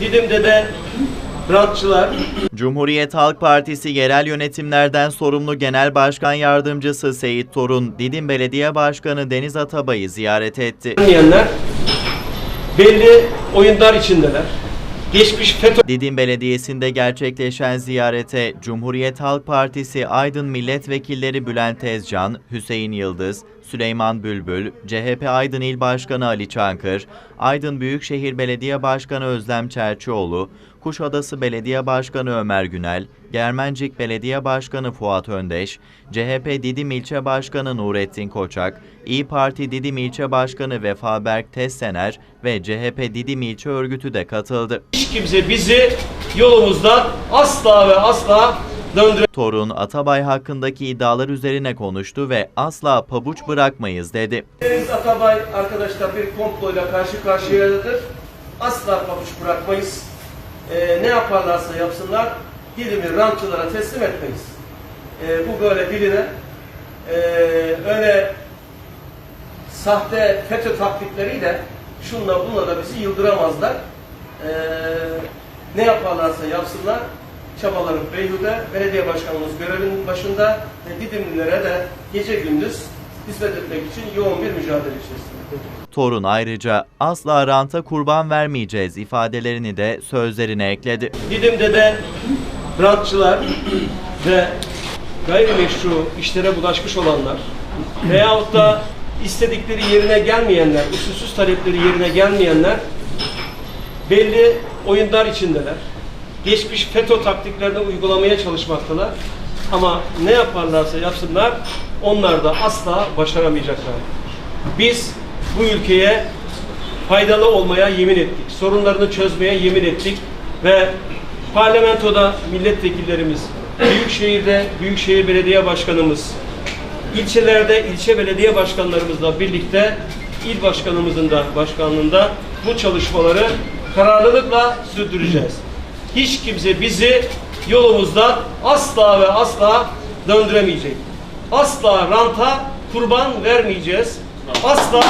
Didim'de de rantçılar, Cumhuriyet Halk Partisi yerel yönetimlerden sorumlu Genel Başkan Yardımcısı Seyit Torun, Didim Belediye Başkanı Deniz Atabay'ı ziyaret etti. gelmeyenler belli oyunlar içindeler. Geçmiş FETÖ Didim Belediyesi'nde gerçekleşen ziyarete Cumhuriyet Halk Partisi Aydın Milletvekilleri Bülent Tezcan, Hüseyin Yıldız, Süleyman Bülbül, CHP Aydın İl Başkanı Ali Çankır, Aydın Büyükşehir Belediye Başkanı Özlem Çerçioğlu, Kuşadası Belediye Başkanı Ömer Günel, Germencik Belediye Başkanı Fuat Öndeş, CHP Didim İlçe Başkanı Nurettin Koçak, İyi Parti Didim İlçe Başkanı Vefa Berk Tezsener ve CHP Didim İlçe Örgütü de katıldı. hiç kimse bizi yolumuzdan asla ve asla döndüre Torun Atabay hakkındaki iddialar üzerine konuştu ve asla pabuç bırakmayız dedi. Deniz Atabay arkadaşlar bir komployla karşı karşıyadır. Asla pabuç bırakmayız. Ee, ne yaparlarsa yapsınlar dilimi rantçılara teslim etmeyiz. Ee, bu böyle biline ee, öyle sahte FETÖ taktikleriyle şunla bununla da bizi yıldıramazlar. Ee, ne yaparlarsa yapsınlar çabaların beyhude belediye başkanımız görevinin başında ve Didimlilere de gece gündüz hizmet etmek için yoğun bir mücadele içerisinde. Torun ayrıca asla ranta kurban vermeyeceğiz ifadelerini de sözlerine ekledi. Didim'de de rantçılar ve gayrimeşru işlere bulaşmış olanlar veyahut da istedikleri yerine gelmeyenler, usulsüz talepleri yerine gelmeyenler belli oyunlar içindeler. Geçmiş FETÖ taktiklerini uygulamaya çalışmaktalar. Ama ne yaparlarsa yapsınlar onlar da asla başaramayacaklar. Biz bu ülkeye faydalı olmaya yemin ettik. Sorunlarını çözmeye yemin ettik ve parlamentoda milletvekillerimiz, büyükşehirde büyükşehir belediye başkanımız, ilçelerde ilçe belediye başkanlarımızla birlikte il başkanımızın da başkanlığında bu çalışmaları kararlılıkla sürdüreceğiz. Hiç kimse bizi yolumuzdan asla ve asla döndüremeyecek. Asla ranta kurban vermeyeceğiz. Asla